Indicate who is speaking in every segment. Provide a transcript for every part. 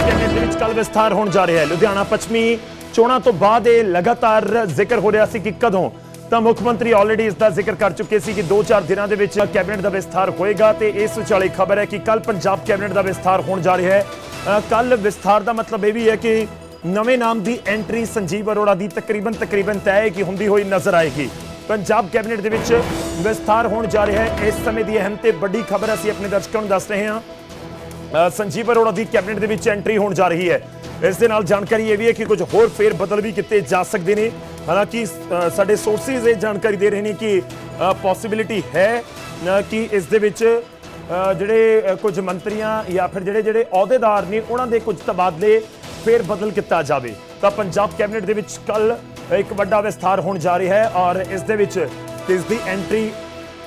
Speaker 1: Cabinet ਦੇ ਵਿੱਚ ਕੱਲ ਵਿਸਥਾਰ ਹੋਣ ਜਾ ਰਿਹਾ ਹੈ। ਲੁਧਿਆਣਾ ਪੱਛਮੀ ਚੋਣਾਂ ਤੋਂ ਬਾਅਦ ਇਹ ਲਗਾਤਾਰ ਜ਼ਿਕਰ ਹੋ ਰਿਹਾ ਸੀ ਕਿ ਕਦੋਂ? ਤਾਂ ਮੁੱਖ ਮੰਤਰੀ ਆਲਰੇਡੀ ਇਸ ਦਾ ਜ਼ਿਕਰ ਕਰ ਚੁੱਕੇ ਸੀ ਕਿ 2-4 ਦਿਨਾਂ ਦੇ ਵਿੱਚ ਕੈਬਨਿਟ ਦਾ ਵਿਸਥਾਰ ਹੋਏਗਾ ਤੇ ਇਸ ਵਿਚਾਲੇ ਖਬਰ ਹੈ ਕਿ ਕੱਲ ਪੰਜਾਬ ਕੈਬਨਿਟ ਦਾ ਵਿਸਥਾਰ ਹੋਣ ਜਾ ਰਿਹਾ ਹੈ। ਕੱਲ ਵਿਸਥਾਰ ਦਾ ਮਤਲਬ ਇਹ ਵੀ ਹੈ ਕਿ ਨਵੇਂ ਨਾਮ ਦੀ ਐਂਟਰੀ ਸੰਜੀਵ ਅਰੋੜਾ ਦੀ ਤਕਰੀਬਨ ਤਕਰੀਬਨ ਤੈਅ ਹੈ ਕਿ ਹੁੰਦੀ ਹੋਈ ਨਜ਼ਰ ਆਏਗੀ। ਪੰਜਾਬ ਕੈਬਨਿਟ ਦੇ ਵਿੱਚ ਵਿਸਥਾਰ ਹੋਣ ਜਾ ਰਿਹਾ ਹੈ। ਇਸ ਸਮੇਂ ਦੀ ਅਹਿਮ ਤੇ ਵੱਡੀ ਖਬਰ ਅਸੀਂ ਆਪਣੇ ਦਰਸ਼ਕਾਂ ਨੂੰ ਦੱਸ ਰਹੇ ਹਾਂ। ਸੰਜੀਵ ਅਰੋੜਾ ਦੀ ਕੈਬਨਿਟ ਦੇ ਵਿੱਚ ਐਂਟਰੀ ਹੋਣ ਜਾ ਰਹੀ ਹੈ। ਇਸ ਦੇ ਨਾਲ ਜਾਣਕਾਰੀ ਇਹ ਵੀ ਹੈ ਕਿ ਕੁਝ ਹੋਰ ਫੇਰ ਬਦਲ ਵੀ ਕੀਤੇ ਜਾ ਸਕਦੇ ਨੇ। ਹਾਲਾਂਕਿ ਸਾਡੇ ਸੋਰਸਿਸ ਇਹ ਜਾਣਕਾਰੀ ਦੇ ਰਹੇ ਨੇ ਕਿ ਪੋਸਿਬਿਲਿਟੀ ਹੈ ਕਿ ਇਸ ਦੇ ਵਿੱਚ ਜਿਹੜੇ ਕੁਝ ਮੰਤਰੀਆਂ ਜਾਂ ਫਿਰ ਜਿਹੜੇ ਜਿਹੜੇ ਅਹੁਦੇਦਾਰ ਨੇ, ਉਹਨਾਂ ਦੇ ਕੁਝ ਤਬਾਦਲੇ ਫੇਰ ਬਦਲ ਕੀਤਾ ਜਾਵੇ। ਤਾਂ ਪੰਜਾਬ ਕੈਬਨਿਟ ਦੇ ਵਿੱਚ ਕੱਲ ਇੱਕ ਵੱਡਾ ਵਿਸਥਾਰ ਹੋਣ ਜਾ ਰਿਹਾ ਹੈ ਔਰ ਇਸ ਦੇ ਵਿੱਚ ਇਸ ਦੀ ਐਂਟਰੀ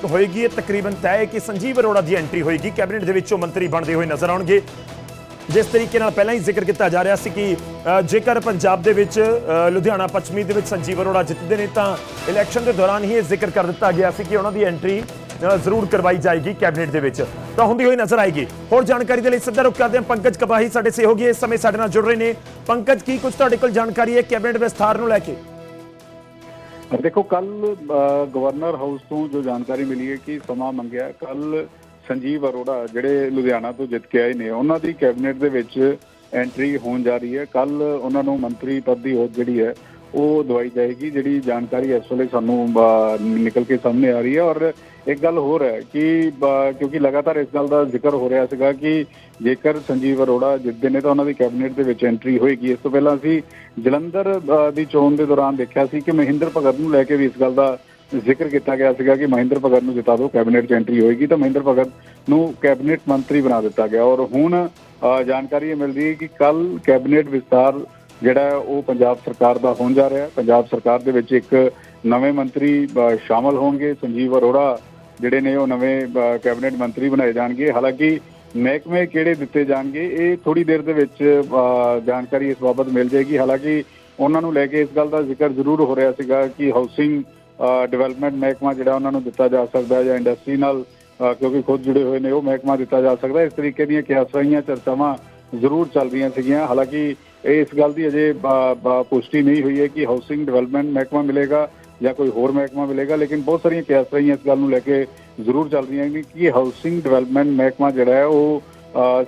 Speaker 1: ਹੋਏਗੀ। ਇਹ ਤਕਰੀਬਨ ਤੈਅ ਹੈ ਕਿ ਸੰਜੀਵ ਅਰੋੜਾ ਦੀ ਐਂਟਰੀ ਹੋਏਗੀ। ਕੈਬਨਿਟ ਦੇ ਵਿੱਚੋਂ ਮੰਤਰੀ ਬਣਦੇ ਹੋਏ ਨਜ਼ਰ ਆਉਣਗੇ। ਜਿਸ ਤਰੀਕੇ ਨਾਲ ਪਹਿਲਾਂ ਹੀ ਜ਼ਿਕਰ ਕੀਤਾ ਜਾ ਰਿਹਾ ਸੀ ਕਿ ਜੇਕਰ ਪੰਜਾਬ ਦੇ ਵਿੱਚ ਲੁਧਿਆਣਾ ਪੱਛਮੀ ਦੇ ਵਿੱਚ ਸੰਜੀਵ ਅਰੋੜਾ ਜਿੱਤਦੇ ਨੇ, ਤਾਂ ਇਲੈਕਸ਼ਨ ਦੇ ਦੌਰਾਨ ਹੀ ਇਹ ਜ਼ਿਕਰ ਕਰ ਦਿੱਤਾ ਗਿਆ ਸੀ ਕਿ ਉਹਨਾਂ ਦੀ ਐਂਟਰੀ ਜ਼ਰੂਰ ਕਰਵਾਈ ਜਾਏਗੀ ਕੈਬਨਿਟ ਦੇ ਵਿੱਚ। ਤਾਂ ਹੁੰਦੀ ਹੋਈ ਨਜ਼ਰ ਆਏਗੀ। ਹੋਰ ਜਾਣਕਾਰੀ ਦੇ ਲਈ ਸਿੱਧਾ ਰੁਕ ਕਰਦੇ ਹਾਂ। ਪੰਕਜ ਕਪਾਹੀ ਸਾਡੇ ਸਹਿਯੋਗੀ ਇਸ ਸਮੇਂ ਸਾਡੇ ਨਾਲ ਜੁੜ ਰਹੇ ਨੇ। ਪੰਕਜ, ਕੀ ਕੁਝ ਤੁਹਾਡੇ ਕੋਲ ਜਾਣਕਾਰੀ ਹੈ ਕੈਬਨਿਟ ਵਿਸਥਾਰ ਨੂੰ ਲੈ ਕੇ?
Speaker 2: ਦੇਖੋ, ਕੱਲ ਗਵਰਨਰ ਹਾਊਸ ਤੋਂ ਜੋ ਜਾਣਕਾਰੀ ਮਿਲੀ ਹੈ ਕਿ ਸਮਾਂ ਮੰਗਿਆ, ਕੱਲ ਸੰਜੀਵ ਅਰੋੜਾ ਜਿਹੜੇ ਲੁਧਿਆਣਾ ਤੋਂ ਜਿੱਤ ਕੇ ਆਏ ਨੇ, ਉਹਨਾਂ ਦੀ ਕੈਬਨਿਟ ਦੇ ਵਿੱਚ ਐਂਟਰੀ ਹੋਣ ਜਾ ਰਹੀ ਹੈ। ਕੱਲ ਉਹਨਾਂ ਨੂੰ ਮੰਤਰੀ ਪਦ ਦੀ ਹੋਦ ਜਿਹੜੀ ਹੈ ਉਹ ਦਵਾਈ ਜਾਏਗੀ ਜਿਹੜੀ ਜਾਣਕਾਰੀ ਇਸ ਵੇਲੇ ਸਾਨੂੰ ਨਿਕਲ ਕੇ ਸਾਹਮਣੇ ਆ ਰਹੀ ਹੈ। ਔਰ ਇੱਕ ਗੱਲ ਹੋਰ ਹੈ ਕਿ ਕਿਉਂਕਿ ਲਗਾਤਾਰ ਇਸ ਗੱਲ ਦਾ ਜ਼ਿਕਰ ਹੋ ਰਿਹਾ ਸੀਗਾ ਕਿ ਜੇਕਰ ਸੰਜੀਵ ਅਰੋੜਾ ਜਿੱਤਦੇ ਨੇ ਤਾਂ ਉਹਨਾਂ ਦੀ ਕੈਬਨਿਟ ਦੇ ਵਿੱਚ ਐਂਟਰੀ ਹੋਏਗੀ। ਇਸ ਤੋਂ ਪਹਿਲਾਂ ਅਸੀਂ ਜਲੰਧਰ ਦੀ ਚੋਣ ਦੇ ਦੌਰਾਨ ਦੇਖਿਆ ਸੀ ਕਿ ਮਹਿੰਦਰ ਭਗਤ ਨੂੰ ਲੈ ਕੇ ਵੀ ਇਸ ਗੱਲ ਦਾ ਜ਼ਿਕਰ ਕੀਤਾ ਗਿਆ ਸੀਗਾ ਕਿ ਮਹਿੰਦਰ ਭਗਤ ਨੂੰ ਜਿਤਾ ਦਿਓ, ਕੈਬਨਿਟ 'ਚ ਐਂਟਰੀ ਹੋਏਗੀ ਤਾਂ ਮਹਿੰਦਰ ਭਗਤ ਨੂੰ ਕੈਬਨਿਟ ਮੰਤਰੀ ਬਣਾ ਦਿੱਤਾ ਗਿਆ। ਔਰ ਹੁਣ ਜਾਣਕਾਰੀ ਇਹ ਮਿਲ ਰਹੀ ਹੈ ਕਿ ਕੱਲ ਕੈਬਨਿਟ ਵਿਸਤਾਰ ਜਿਹੜਾ ਉਹ ਪੰਜਾਬ ਸਰਕਾਰ ਦਾ ਹੋਣ ਜਾ ਰਿਹਾ ਹੈ। ਪੰਜਾਬ ਸਰਕਾਰ ਦੇ ਵਿੱਚ ਇੱਕ ਨਵੇਂ ਮੰਤਰੀ ਅਹ, ਸ਼ਾਮਲ ਹੋਣਗੇ। ਸੰਜੀਵ ਅਰੋੜਾ ਜਿਹੜੇ ਨੇ ਉਹ ਨਵੇਂ ਕੈਬਨਿਟ ਮੰਤਰੀ ਬਣਾਏ ਜਾਣਗੇ। ਹਾਲਾਂਕਿ ਮਹਿਕਮੇ ਕਿਹੜੇ ਦਿੱਤੇ ਜਾਣਗੇ ਇਹ ਥੋੜੀ ਦੇਰ ਦੇ ਵਿੱਚ ਜਾਣਕਾਰੀ ਇਸ ਬਾਬਤ ਮਿਲ ਜਾਏਗੀ। ਹਾਲਾਂਕਿ ਉਹਨਾਂ ਨੂੰ ਲੈ ਕੇ ਇਸ ਗੱਲ ਦਾ ਜ਼ਿਕਰ ਜ਼ਰੂਰ ਹੋ ਰਿਹਾ ਸੀਗਾ ਕਿ ਹਾਊਸਿੰਗ ਡਿਵੈਲਪਮੈਂਟ ਮਹਿਕਮਾ ਜਿਹੜਾ ਉਹਨਾਂ ਨੂੰ ਦਿੱਤਾ ਜਾ ਸਕਦਾ ਜਾਂ ਇੰਡਸਟਰੀ ਨਾਲ ਕਿਉਂਕਿ ਖੁਦ ਜੁੜੇ ਹੋਏ ਨੇ ਉਹ ਮਹਿਕਮਾ ਦਿੱਤਾ ਜਾ ਸਕਦਾ ਇਸ ਤਰੀਕੇ ਦੀਆਂ ਕਿਆਸਾਈਆਂ ਚਰਚਾਵਾਂ ਜ਼ਰੂਰ ਚੱਲ ਰਹੀਆਂ ਸੀਗੀਆਂ। ਹਾਲਾਂਕਿ ਇਸ ਗੱਲ ਦੀ ਅਜੇ ਪੁਸ਼ਟੀ ਨਹੀਂ ਹੋਈ ਹੈ ਕਿ ਹਾਊਸਿੰਗ ਡਿਵੈਲਪਮੈਂਟ ਮਹਿਕਮਾ ਮਿਲੇਗਾ ਜਾਂ ਕੋਈ ਹੋਰ ਮਹਿਕਮਾ ਮਿਲੇਗਾ, ਲੇਕਿਨ ਬਹੁਤ ਸਾਰੀਆਂ ਕਿਆਸਾਈਆਂ ਇਸ ਗੱਲ ਨੂੰ ਲੈ ਕੇ ਜ਼ਰੂਰ ਚੱਲ ਰਹੀਆਂ ਨੇ ਕਿ ਹਾਊਸਿੰਗ ਡਿਵੈਲਪਮੈਂਟ ਮਹਿਕਮਾ ਜਿਹੜਾ ਹੈ ਉਹ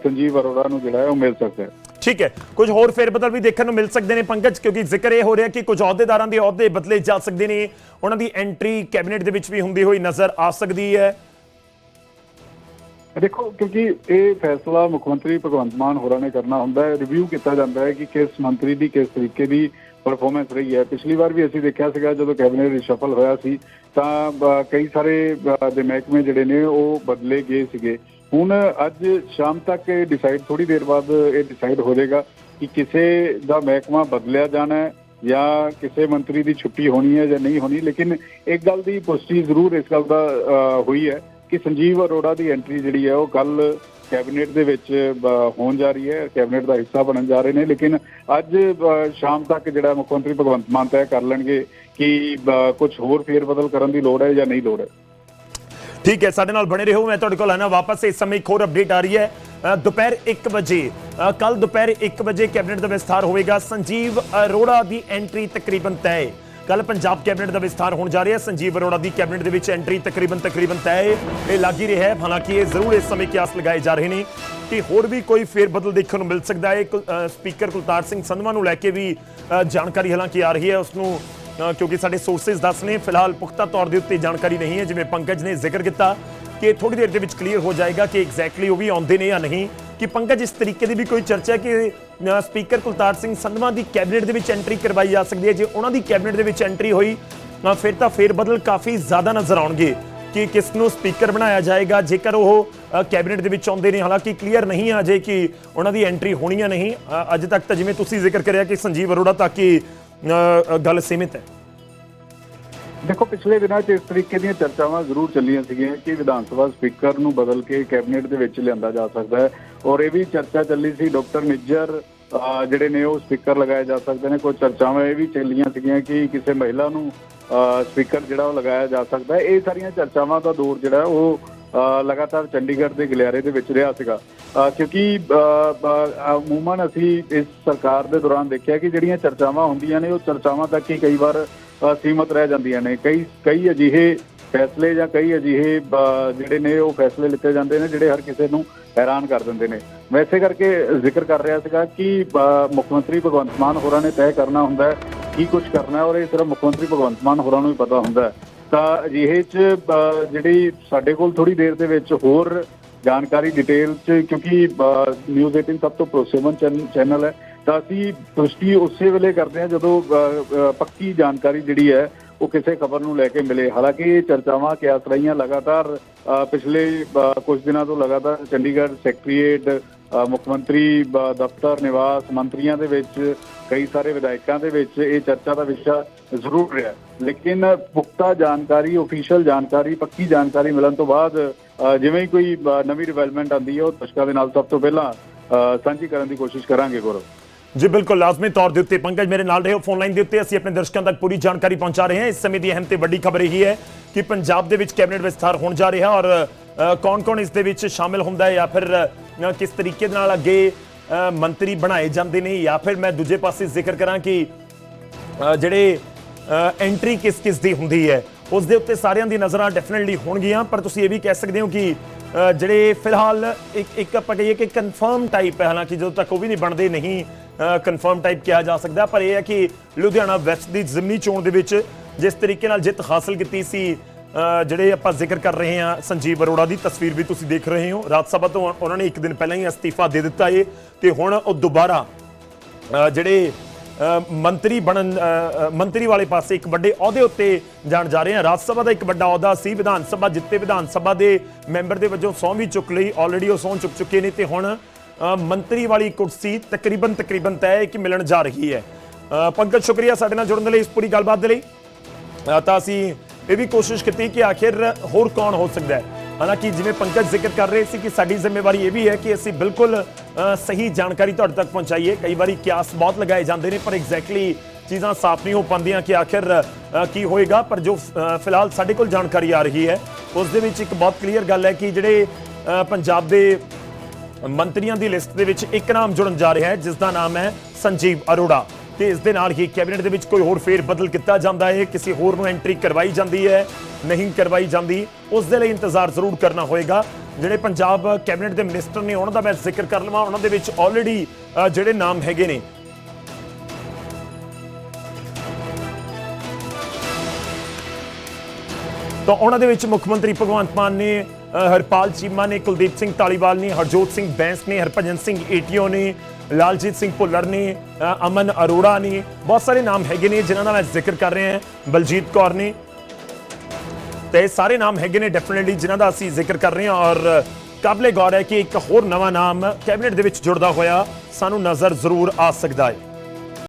Speaker 2: ਸੰਜੀਵ ਅਰੋੜਾ ਨੂੰ ਜਿਹੜਾ ਹੈ ਉਹ ਮਿਲ ਸਕਦਾ ਹੈ।
Speaker 1: ਠੀਕ ਹੈ। ਕੁਝ ਹੋਰ ਫੇਰ ਬਦਲ ਵੀ ਦੇਖਣ ਨੂੰ ਮਿਲ ਸਕਦੇ ਨੇ ਪੰਕਜ, ਕਿਉਂਕਿ ਜ਼ਿਕਰ ਇਹ ਹੋ ਰਿਹਾ ਕਿ ਕੁਝ ਅਹੁਦੇਦਾਰਾਂ ਦੇ ਅਹੁਦੇ ਬਦਲੇ ਜਾ ਸਕਦੇ ਨੇ। ਉਹਨਾਂ ਦੀ ਐਂਟਰੀ ਕੈਬਨਿਟ ਦੇ ਵਿੱਚ ਵੀ ਹੁੰਦੀ ਹੋਈ ਨਜ਼ਰ ਆ ਸਕਦੀ ਹੈ।
Speaker 2: ਦੇਖੋ, ਕਿਉਂਕਿ ਇਹ ਫੈਸਲਾ ਮੁੱਖ ਮੰਤਰੀ ਭਗਵੰਤ ਮਾਨ ਹੋਰਾਂ ਨੇ ਕਰਨਾ ਹੁੰਦਾ ਹੈ। ਰਿਵਿਊ ਕੀਤਾ ਜਾਂਦਾ ਹੈ ਕਿ ਕਿਸ ਮੰਤਰੀ ਦੀ, ਕਿਸ ਤਰੀਕੇ ਦੀ ਪਰਫਾਰਮੈਂਸ ਰਹੀ ਹੈ। ਪਿਛਲੀ ਵਾਰ ਵੀ ਅਸੀਂ ਦੇਖਿਆ ਸੀਗਾ, ਜਦੋਂ ਕੈਬਨਿਟ ਰਿਸ਼ਫਲ ਹੋਇਆ ਸੀ, ਤਾਂ ਕਈ ਸਾਰੇ ਦੇ ਮਹਿਕਮੇ ਜਿਹੜੇ ਨੇ, ਉਹ ਬਦਲੇ ਗਏ ਸੀਗੇ। ਹੁਣ ਅੱਜ ਸ਼ਾਮ ਤੱਕ ਇਹ ਡਿਸਾਈਡ ਥੋੜੀ ਦੇਰ ਬਾਅਦ ਇਹ ਡਿਸਾਈਡ ਹੋ ਜਾਏਗਾ ਕਿ ਕਿਸੇ ਦਾ ਮਹਿਕਮਾ ਬਦਲਿਆ ਜਾਣਾ ਹੈ ਜਾਂ ਕਿਸੇ ਮੰਤਰੀ ਦੀ ਛੁੱਟੀ ਹੋਣੀ ਹੈ ਜਾਂ ਨਹੀਂ ਹੋਣੀ। ਲੇਕਿਨ ਇੱਕ ਗੱਲ ਦੀ ਪੁਸ਼ਟੀ ਜ਼ਰੂਰ ਇਸ ਗੱਲ ਦਾ ਹੋਈ ਹੈ ਕਿ ਸੰਜੀਵ ਅਰੋੜਾ ਦੀ ਐਂਟਰੀ ਜਿਹੜੀ ਹੈ ਉਹ ਕੱਲ ਕੈਬਨਿਟ ਦੇ ਵਿੱਚ ਹੋਣ ਜਾ ਰਹੀ ਹੈ ਕੈਬਨਿਟ ਦਾ ਹਿੱਸਾ ਬਣਨ ਜਾ ਰਹੇ ਨੇ। ਲੇਕਿਨ ਅੱਜ ਸ਼ਾਮ ਤੱਕ ਜਿਹੜਾ ਮੁੱਖ ਮੰਤਰੀ ਭਗਵੰਤ ਮਾਨ ਤੈਅ ਕਰ ਲੈਣਗੇ ਕਿ ਕੁਝ ਹੋਰ ਫੇਰ ਬਦਲ ਕਰਨ ਦੀ ਲੋੜ ਹੈ ਜਾਂ ਨਹੀਂ ਲੋੜ ਹੈ।
Speaker 1: ਠੀਕ ਹੈ, ਸਾਡੇ ਨਾਲ ਬਣੇ ਰਹੋ। ਮੈਂ ਤੁਹਾਡੇ ਕੋਲ ਆਣਾ ਵਾਪਸ ਇਸ ਸਮੇਂ ਇੱਕ ਹੋਰ ਅਪਡੇਟ ਆ ਰਹੀ ਹੈ। ਦੁਪਹਿਰ 1 ਵਜੇ ਕੱਲ ਦੁਪਹਿਰ 1 ਵਜੇ ਕੈਬਨਿਟ ਦਾ ਵਿਸਥਾਰ ਹੋਵੇਗਾ। ਸੰਜੀਵ ਅਰੋੜਾ ਦੀ ਐਂਟਰੀ ਤਕਰੀਬਨ ਤੈਅ। ਕੱਲ ਪੰਜਾਬ ਕੈਬਨਿਟ ਦਾ ਵਿਸਥਾਰ ਹੋਣ ਜਾ ਰਿਹਾ ਹੈ। ਸੰਜੀਵ ਅਰੋੜਾ ਦੀ ਕੈਬਨਿਟ ਦੇ ਵਿੱਚ ਐਂਟਰੀ ਤਕਰੀਬਨ ਤਕਰੀਬਨ ਤੈਅ ਇਹ ਲੱਗ ਹੀ ਰਿਹਾ ਹੈ। ਹਾਲਾਂਕਿ ਇਹ ਜ਼ਰੂਰ ਇਸ ਸਮੇਂ ਕਿਆਸ ਲਗਾਏ ਜਾ ਰਹੇ ਨੇ ਕਿ ਹੋਰ ਵੀ ਕੋਈ ਫੇਰ ਬਦਲ ਦੇਖਣ ਨੂੰ ਮਿਲ ਸਕਦਾ ਹੈ। ਕੁਲ- ਸਪੀਕਰ ਕੁਲਤਾਰ ਸਿੰਘ ਸੰਧਵਾ ਨੂੰ ਲੈ ਕੇ ਵੀ ਜਾਣਕਾਰੀ ਹਾਲਾਂਕਿ ਆ ਰਹੀ ਹੈ। ਉਸ ਨੂੰ ਕਿਉਂਕਿ ਸਾਡੇ ਸੋਰਸਸ ਦੱਸ ਨੇ, ਫਿਲਹਾਲ ਪੁਖਤਾ ਤੌਰ ਦੇ ਉੱਤੇ ਜਾਣਕਾਰੀ ਨਹੀਂ ਹੈ। ਜਿਵੇਂ ਪੰਕਜ ਨੇ ਜ਼ਿਕਰ ਕੀਤਾ ਕਿ ਥੋੜੀ ਦੇਰ ਦੇ ਵਿੱਚ ਕਲੀਅਰ ਹੋ ਜਾਏਗਾ ਕਿ ਐਗਜ਼ੈਕਟਲੀ ਉਹ ਵੀ ਆਉਂਦੇ ਨੇ ਜਾਂ ਨਹੀਂ। ਕਿ ਪੰਕਜ ਇਸ ਤਰੀਕੇ ਦੀ ਵੀ ਕੋਈ ਚਰਚਾ ਕਿ ਸਪੀਕਰ ਕੁਲਤਾਰ ਸਿੰਘ ਸੰਧਵਾ ਦੀ ਕੈਬਨਿਟ ਦੇ ਵਿੱਚ ਐਂਟਰੀ ਕਰਵਾਈ ਜਾ ਸਕਦੀ ਹੈ। ਜੇ ਉਹਨਾਂ ਦੀ ਕੈਬਨਿਟ ਦੇ ਵਿੱਚ ਐਂਟਰੀ ਹੋਈ ਅ, ਫਿਰ ਤਾਂ ਫੇਰ ਬਦਲ ਕਾਫੀ ਜ਼ਿਆਦਾ ਨਜ਼ਰ ਆਉਣਗੇ ਕਿ ਕਿਸ ਨੂੰ ਸਪੀਕਰ ਬਣਾਇਆ ਜਾਏਗਾ। ਜੇਕਰ ਉਹ ਕੈਬਨਿਟ ਦੇ ਵਿੱਚ ਆਉਂਦੇ ਨੇ ਹਾਲਾਂਕਿ ਕਲੀਅਰ ਨਹੀਂ ਆ ਜੇ ਕਿ ਉਹਨਾਂ ਦੀ ਐਂਟਰੀ ਹੋਣੀ ਜਾਂ ਨਹੀਂ। ਅੱਜ ਤੱਕ ਤਾਂ ਜਿਵੇਂ ਤੁਸੀਂ ਜ਼ਿਕਰ ਕਰਿਆ ਕਿ ਸੰਜੀਵ ਅਰੋੜਾ ਤੱਕ ਹੀ ਗੱਲ ਸੀਮਿਤ ਹੈ।
Speaker 2: ਦੇਖੋ, ਪਿਛਲੇ ਦਿਨਾਂ 'ਚ ਇਸ ਤਰੀਕੇ ਦੀਆਂ ਚਰਚਾਵਾਂ ਜ਼ਰੂਰ ਚੱਲੀਆਂ ਸੀਗੀਆਂ ਕਿ ਵਿਧਾਨ ਸਭਾ ਸਪੀਕਰ ਨੂੰ ਬਦਲ ਕੇ ਕੈਬਨਿਟ ਦੇ ਵਿੱਚ ਲਿਆਂਦਾ ਜਾ ਸਕਦਾ ਹੈ। ਔਰ ਇਹ ਵੀ ਚਰਚਾ ਚੱਲੀ ਸੀ, ਡਾਕਟਰ ਨਿੱਜਰ ਜਿਹੜੇ ਨੇ ਉਹ ਸਪੀਕਰ ਲਗਾਏ ਜਾ ਸਕਦੇ ਨੇ। ਕੋਈ ਚਰਚਾਵਾਂ ਇਹ ਵੀ ਚੱਲੀਆਂ ਸੀਗੀਆਂ ਕਿ ਕਿਸੇ ਮਹਿਲਾ ਨੂੰ ਸਪੀਕਰ ਜਿਹੜਾ ਉਹ ਲਗਾਇਆ ਜਾ ਸਕਦਾ ਹੈ। ਇਹ ਸਾਰੀਆਂ ਚਰਚਾਵਾਂ ਦਾ ਦੌਰ ਜਿਹੜਾ ਉਹ ਲਗਾਤਾਰ ਚੰਡੀਗੜ੍ਹ ਦੇ ਗਲਿਆਰੇ ਦੇ ਵਿੱਚ ਰਿਹਾ ਸੀਗਾ। ਕਿਉਂਕਿ ਅਮੂਮਨ ਅਸੀਂ ਇਸ ਸਰਕਾਰ ਦੇ ਦੌਰਾਨ ਦੇਖਿਆ ਕਿ ਜਿਹੜੀਆਂ ਚਰਚਾਵਾਂ ਹੁੰਦੀਆਂ ਨੇ, ਉਹ ਚਰਚਾਵਾਂ ਤੱਕ ਹੀ ਕਈ ਵਾਰ ਸੀਮਤ ਰਹਿ ਜਾਂਦੀਆਂ ਨੇ। ਕਈ ਕਈ ਅਜਿਹੇ ਫੈਸਲੇ ਜਾਂ ਕਈ ਅਜਿਹੇ ਜਿਹੜੇ ਨੇ ਉਹ ਫੈਸਲੇ ਲਿੱਤੇ ਜਾਂਦੇ ਨੇ, ਜਿਹੜੇ ਹਰ ਕਿਸੇ ਨੂੰ ਹੈਰਾਨ ਕਰ ਦਿੰਦੇ ਨੇ। ਮੈਂ ਇਸੇ ਕਰਕੇ ਜ਼ਿਕਰ ਕਰ ਰਿਹਾ ਸੀਗਾ ਕਿ ਮੁੱਖ ਮੰਤਰੀ ਭਗਵੰਤ ਮਾਨ ਹੋਰਾਂ ਨੇ ਤੈਅ ਕਰਨਾ ਹੁੰਦਾ ਹੈ ਕੀ ਕੁਝ ਕਰਨਾ ਹੈ ਔਰ ਇਹ ਸਿਰਫ ਮੁੱਖ ਮੰਤਰੀ ਭਗਵੰਤ ਮਾਨ ਹੋਰਾਂ ਨੂੰ ਹੀ ਪਤਾ ਹੁੰਦਾ ਹੈ। ਤਾਂ ਅਜਿਹੇ ਚ ਜਿਹੜੀ ਸਾਡੇ ਕੋਲ ਥੋੜੀ ਦੇਰ ਦੇ ਵਿੱਚ ਹੋਰ ਜਾਣਕਾਰੀ ਡਿਟੇਲ ਚ, ਕਿਉਂਕਿ ਨਿਊਜ਼ 18 ਸਭ ਤੋਂ ਭਰੋਸੇਮੰਦ ਚੈਨ- ਚੈਨਲ ਹੈ। ਤਾਂ ਅਸੀਂ ਪੁਸ਼ਟੀ ਉਸੇ ਵੇਲੇ ਕਰਦੇ ਹਾਂ ਜਦੋਂ ਪੱਕੀ ਜਾਣਕਾਰੀ ਜਿਹੜੀ ਹੈ ਉਹ ਕਿਸੇ ਖਬਰ ਨੂੰ ਲੈ ਕੇ ਮਿਲੇ। ਹਾਲਾਂਕਿ ਇਹ ਚਰਚਾਵਾਂ ਕਿਆਸ ਰਹੀਆਂ ਲਗਾਤਾਰ ਪਿਛਲੇ ਅ, ਕੁਝ ਦਿਨਾਂ ਤੋਂ ਲਗਾਤਾਰ ਚੰਡੀਗੜ੍ਹ ਸੈਕਟਰੀਏਟ ਮੁੱਖ ਮੰਤਰੀ ਦਫ਼ਤਰ ਨਿਵਾਸ ਮੰਤਰੀਆਂ ਦੇ ਵਿੱਚ ਕਈ ਸਾਰੇ ਵਿਧਾਇਕਾਂ ਦੇ ਵਿੱਚ ਇਹ ਚਰਚਾ ਦਾ ਵਿਸ਼ਾ ਜ਼ਰੂਰ ਰਿਹਾ। ਲੇਕਿਨ ਪੁਖਤਾ ਜਾਣਕਾਰੀ ਅਫੀਸ਼ੀਅਲ ਜਾਣਕਾਰੀ ਪੱਕੀ ਜਾਣਕਾਰੀ ਮਿਲਣ ਤੋਂ ਬਾਅਦ ਜਿਵੇਂ ਹੀ ਕੋਈ ਨਵੀਂ ਡਿਵੈਲਪਮੈਂਟ ਆਉਂਦੀ ਹੈ ਉਹ ਦਰਸ਼ਕਾਂ ਦੇ ਨਾਲ ਸਭ ਤੋਂ ਪਹਿਲਾਂ ਸਾਂਝੀ ਕਰਨ ਦੀ ਕੋਸ਼ਿਸ਼ ਕਰਾਂਗੇ ਗੌਰਵ।
Speaker 1: ਜੀ, ਬਿਲਕੁਲ ਲਾਜ਼ਮੀ ਤੌਰ ਦੇ ਉੱਤੇ ਪੰਕਜ ਮੇਰੇ ਨਾਲ ਰਹੇ ਹੋ, ਫੋਨ ਲਾਈਨ ਦੇ ਉੱਤੇ ਅਸੀਂ ਆਪਣੇ ਦਰਸ਼ਕਾਂ ਤੱਕ ਪੂਰੀ ਜਾਣਕਾਰੀ ਪਹੁੰਚਾ ਰਹੇ ਹਾਂ। ਇਸ ਸਮੇਂ ਦੀ ਅਹਿਮ ਤੇ ਵੱਡੀ ਖਬਰ ਇਹ ਹੈ ਕਿ ਪੰਜਾਬ ਦੇ ਵਿੱਚ ਕੈਬਨਿਟ ਵਿਸਥਾਰ ਹੋਣ ਜਾ ਰਿਹਾ ਔਰ ਕੌਣ-ਕੌਣ ਇਸ ਦੇ ਵਿੱਚ ਸ਼ਾਮਿਲ ਹੁੰਦਾ ਹੈ ਜਾਂ ਫਿਰ ਕਿਸ ਤਰੀਕੇ ਦੇ ਨਾਲ ਅੱਗੇ ਮੰਤਰੀ ਬਣਾਏ ਜਾਂਦੇ ਨੇ ਜਾਂ ਫਿਰ ਮੈਂ ਦੂਜੇ ਪਾਸੇ ਜ਼ਿਕਰ ਕਰਾਂ ਕਿ ਜਿਹੜੇ ਐਂਟਰੀ ਕਿਸ ਕਿਸ ਦੀ ਹੁੰਦੀ ਹੈ, ਉਸ ਦੇ ਉੱਤੇ ਸਾਰਿਆਂ ਦੀ ਨਜ਼ਰਾਂ ਡੈਫੀਨਿਟਲੀ ਹੋਣਗੀਆਂ। ਪਰ ਤੁਸੀਂ ਇਹ ਵੀ ਕਹਿ ਸਕਦੇ ਹੋ ਕਿ ਜਿਹੜੇ ਫਿਲਹਾਲ ਇੱਕ ਇੱਕ ਆਪਾਂ ਕਹੀਏ ਕਿ ਕਨਫਰਮ ਟਾਈਪ ਹੈ, ਹਾਲਾਂਕਿ ਜਦੋਂ ਤੱਕ ਉਹ ਵੀ ਨਹੀਂ ਬਣਦੇ, ਨਹੀਂ ਕਨਫਰਮ ਟਾਈਪ ਕਿਹਾ ਜਾ ਸਕਦਾ ਪਰ ਇਹ ਹੈ ਕਿ ਲੁਧਿਆਣਾ ਵੈਸਟ ਦੀ ਜ਼ਿਮਨੀ ਚੋਣ ਦੇ ਵਿੱਚ ਜਿਸ ਤਰੀਕੇ ਨਾਲ ਜਿੱਤ ਹਾਸਲ ਕੀਤੀ ਸੀ ਜਿਹੜੇ ਆਪਾਂ ਜ਼ਿਕਰ ਕਰ ਰਹੇ ਹਾਂ ਸੰਜੀਵ ਅਰੋੜਾ ਦੀ ਤਸਵੀਰ ਵੀ ਤੁਸੀਂ ਦੇਖ ਰਹੇ ਹੋ। ਰਾਜ ਸਭਾ ਤੋਂ ਉਹਨਾਂ ਨੇ ਇੱਕ ਦਿਨ ਪਹਿਲਾਂ ਹੀ ਅਸਤੀਫਾ ਦੇ ਦਿੱਤਾ ਏ ਤੇ ਹੁਣ ਉਹ ਦੁਬਾਰਾ ਜਿਹੜੇ ਮੰਤਰੀ ਬਣਨ ਮੰਤਰੀ ਵਾਲੇ ਪਾਸੇ ਇੱਕ ਵੱਡੇ ਅਹੁਦੇ ਉੱਤੇ ਜਾਣ ਜਾ ਰਹੇ ਹਾਂ ਰਾਜ ਸਭਾ ਦਾ ਇੱਕ ਵੱਡਾ ਅਹੁਦਾ ਸੀ। ਵਿਧਾਨ ਸਭਾ ਜਿੱਤੇ ਵਿਧਾਨ ਸਭਾ ਦੇ ਮੈਂਬਰ ਦੇ ਵਜੋਂ ਸਹੁੰ ਵੀ ਚੁੱਕ ਲਈ। ਆਲਰੇਡੀ ਉਹ ਸਹੁੰ ਚੁੱਕ ਚੁੱਕੇ ਨੇ ਤੇ ਹੁਣ ਮੰਤਰੀ ਵਾਲੀ ਕੁਰਸੀ ਤਕਰੀਬਨ ਤਕਰੀਬਨ ਤੈਅ ਹੈ ਕਿ ਮਿਲਣ ਜਾ ਰਹੀ ਹੈ। ਪੰਕਜ, ਸ਼ੁਕਰੀਆ ਸਾਡੇ ਨਾਲ ਜੁੜਨ ਦੇ ਲਈ ਇਸ ਪੂਰੀ ਗੱਲਬਾਤ ਦੇ ਲਈ। ਤਾਂ ਅਸੀਂ ਇਹ ਵੀ ਕੋਸ਼ਿਸ਼ ਕੀਤੀ ਕਿ ਆਖਿਰ ਹੋਰ ਕੌਣ ਹੋ ਸਕਦਾ ਹੈ। ਹਾਲਾਂਕਿ ਜਿਵੇਂ ਪੰਕਜ ਜ਼ਿਕਰ ਕਰ ਰਹੇ ਸੀ ਕਿ ਸਾਡੀ ਜ਼ਿੰਮੇਵਾਰੀ ਇਹ ਵੀ ਹੈ ਕਿ ਅਸੀਂ ਬਿਲਕੁਲ ਸਹੀ ਜਾਣਕਾਰੀ ਤੁਹਾਡੇ ਤੱਕ ਪਹੁੰਚਾਈਏ। ਕਈ ਵਾਰੀ ਕਿਆਸ ਬਹੁਤ ਲਗਾਏ ਜਾਂਦੇ ਨੇ, ਪਰ ਐਗਜ਼ੈਕਟਲੀ ਚੀਜ਼ਾਂ ਸਾਫ਼ ਨਹੀਂ ਹੋ ਪਾਉਂਦੀਆਂ ਕਿ ਆਖਿਰ ਕੀ ਹੋਏਗਾ। ਪਰ ਜੋ ਫਿਲਹਾਲ ਸਾਡੇ ਕੋਲ ਜਾਣਕਾਰੀ ਆ ਰਹੀ ਹੈ, ਉਸ ਦੇ ਵਿੱਚ ਇੱਕ ਬਹੁਤ ਕਲੀਅਰ ਗੱਲ ਹੈ ਕਿ ਜਿਹੜੇ ਪੰਜਾਬ ਦੇ ਮੰਤਰੀਆਂ ਦੀ ਲਿਸਟ ਦੇ ਵਿੱਚ ਇੱਕ ਨਾਮ ਜੁੜਨ ਜਾ ਰਿਹਾ ਹੈ, ਜਿਸ ਦਾ ਨਾਮ ਹੈ ਸੰਜੀਵ ਅਰੋੜਾ। ਤੇ ਇਸ ਦੇ ਨਾਲ ਹੀ ਕੈਬਨਿਟ ਦੇ ਵਿੱਚ ਕੋਈ ਹੋਰ ਫੇਰ ਬਦਲ ਕੀਤਾ ਜਾਂਦਾ ਹੈ, ਕਿਸੇ ਹੋਰ ਨੂੰ ਐਂਟਰੀ ਕਰਵਾਈ ਜਾਂਦੀ ਹੈ, ਨਹੀਂ ਕਰਵਾਈ ਜਾਂਦੀ, ਉਸ ਦੇ ਲਈ ਇੰਤਜ਼ਾਰ ਜ਼ਰੂਰ ਕਰਨਾ ਹੋਏਗਾ। ਜਿਹੜੇ ਪੰਜਾਬ ਕੈਬਨਿਟ ਦੇ ਮਿਨਿਸਟਰ ਨੇ ਉਹਨਾਂ ਦਾ ਮੈਂ ਜ਼ਿਕਰ ਕਰ ਲਵਾਂ, ਉਹਨਾਂ ਦੇ ਵਿੱਚ ਆਲਰੇਡੀ ਜਿਹੜੇ ਨਾਮ ਹੈਗੇ ਨੇ। ਤਾਂ ਉਹਨਾਂ ਦੇ ਵਿੱਚ ਮੁੱਖ ਮੰਤਰੀ ਭਗਵੰਤ ਮਾਨ ਨੇ ਹਰਪਾਲ ਚੀਮਾ ਨੇ, ਕੁਲਦੀਪ ਸਿੰਘ ਢਾਲੀਵਾਲ ਨੇ, ਹਰਜੋਤ ਸਿੰਘ ਬੈਂਸ ਨੇ, ਹਰਭਜਨ ਸਿੰਘ ਏਟੀਓ ਨੇ, ਲਾਲਜੀਤ ਸਿੰਘ ਭੁੱਲਰ ਨੇ ਅਮਨ ਅਰੋੜਾ ਨੇ, ਬਹੁਤ ਸਾਰੇ ਨਾਮ ਹੈਗੇ ਨੇ ਜਿਨ੍ਹਾਂ ਦਾ ਮੈਂ ਜ਼ਿਕਰ ਕਰ ਰਿਹਾ ਹਾਂ। ਬਲਜੀਤ ਕੌਰ ਨੇ। ਤੇ ਇਹ ਸਾਰੇ ਨਾਮ ਹੈਗੇ ਨੇ ਡੈਫੀਨਿਟਲੀ ਜਿਨ੍ਹਾਂ ਦਾ ਅਸੀਂ ਜ਼ਿਕਰ ਕਰ ਰਹੇ ਹਾਂ ਔਰ ਕਾਬਲੇ ਗੌਰ ਹੈ ਕਿ ਇੱਕ ਹੋਰ ਨਵਾਂ ਨਾਮ ਕੈਬਨਿਟ ਦੇ ਵਿੱਚ ਜੁੜਦਾ ਹੋਇਆ ਸਾਨੂੰ ਨਜ਼ਰ ਜ਼ਰੂਰ ਆ ਸਕਦਾ ਹੈ।